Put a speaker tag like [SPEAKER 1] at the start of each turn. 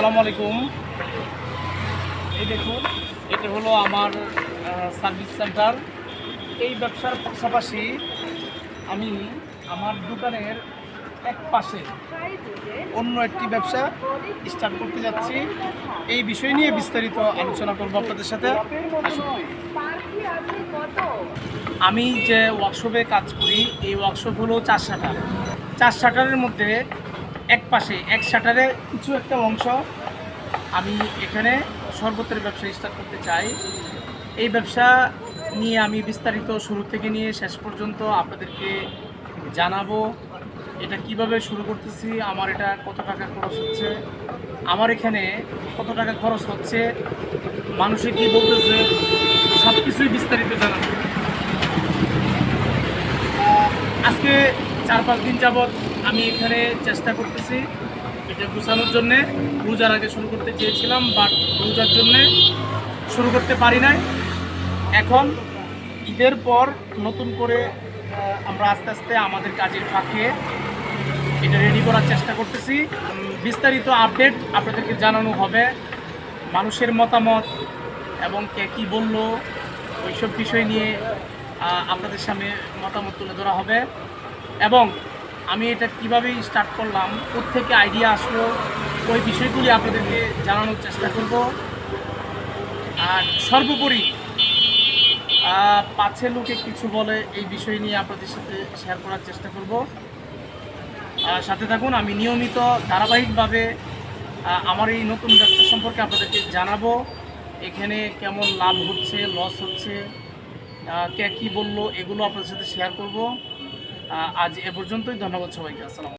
[SPEAKER 1] আসসালামু আলাইকুম। এই দেখুন, এটা হলো আমার সার্ভিস সেন্টার এই ব্যবসার পাশাপাশি আমি আমার দোকানের এক পাশে অন্য একটি ব্যবসা স্টার্ট করতে যাচ্ছি। এই বিষয় নিয়ে বিস্তারিত আলোচনা করব আপনাদের সাথে। আমি যে ওয়ার্কশপে কাজ করি, এই ওয়ার্কশপ হলো চার শাটার চার শাটারের মধ্যে এক পাশে, এক শাটারে কিছু একটা অংশ আমি এখানে শরবতের ব্যবসা স্টার্ট করতে চাই। এই ব্যবসা নিয়ে আমি বিস্তারিত শুরু থেকে নিয়ে শেষ পর্যন্ত আপনাদেরকে জানাব, এটা কীভাবে শুরু করতেছি, আমার এটা কত টাকা খরচ হচ্ছে, আমার এখানে কত টাকা খরচ হচ্ছে, মানুষে কি বলতেছে সব কিছুই বিস্তারিত জানাব। আজকে চার পাঁচ দিন যাবৎ আমি এখানে চেষ্টা করতেছি এটা গুছানোর জন্যে। রোজার আগে শুরু করতে চেয়েছিলাম বাট রোজার জন্যে শুরু করতে পারি নাই। এখন ঈদের পর নতুন করে আমরা আস্তে আস্তে আমাদের কাজের ফাঁকে এটা রেডি করার চেষ্টা করতেছি। বিস্তারিত আপডেট আপনাদেরকে জানানো হবে, মানুষের মতামত এবং কে কী বলল, ওইসব বিষয় নিয়ে আপনাদের সামনে মতামত তুলে ধরা হবে। এবং আমি এটা কীভাবে স্টার্ট করলাম থেকে আইডিয়া আসলো, ওই বিষয়গুলি আপনাদেরকে জানানোর চেষ্টা করব। আর সর্বোপরি পাছে লোকে কিছু বলে এই বিষয় নিয়ে আপনাদের সাথে শেয়ার করার চেষ্টা করব। সাথে থাকুন, আমি নিয়মিত, ধারাবাহিকভাবে আমার এই নতুন ব্যবসা সম্পর্কে আপনাদেরকে জানাব। এখানে কেমন লাভ হচ্ছে লস হচ্ছে কে কী বলল, এগুলো আপনাদের সাথে শেয়ার করব। আজ এ পর্যন্তই। ধন্যবাদ সবাইকে। আসসালাম